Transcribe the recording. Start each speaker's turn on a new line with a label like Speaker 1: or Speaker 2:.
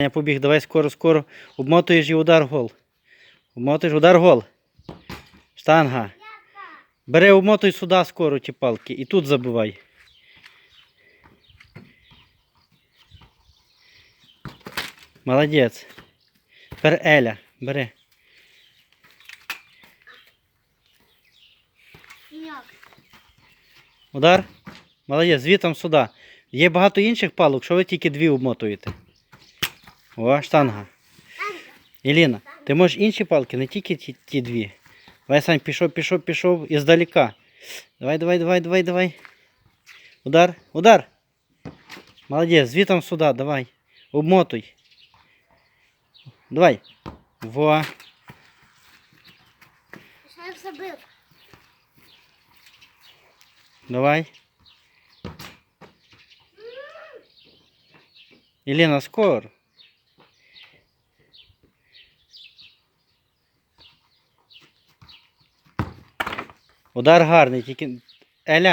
Speaker 1: Я побіг, давай скоро, скоро. Обмотуєш і удар гол. Обмотуєш, удар гол. Штанга. Бери, обмотуй сюди скоро ті палки. І тут забивай. Молодець. Тепер Еля. Бери. Удар. Молодець, звітом сюди. Є багато інших палок, що ви тільки дві обмотуєте. О, штанга. Іліна, ти можеш інші палки, не тільки ті, ті дві. Давай, Сань, пішов, пішов, пішов іздалека. Давай, давай, давай, давай, давай. Удар, удар. Молодець, звітом сюди, давай. Обмотуй. Давай. Во.
Speaker 2: Що я забив?
Speaker 1: Давай. Іліна, скоро. Удар гарний, тільки. Еля.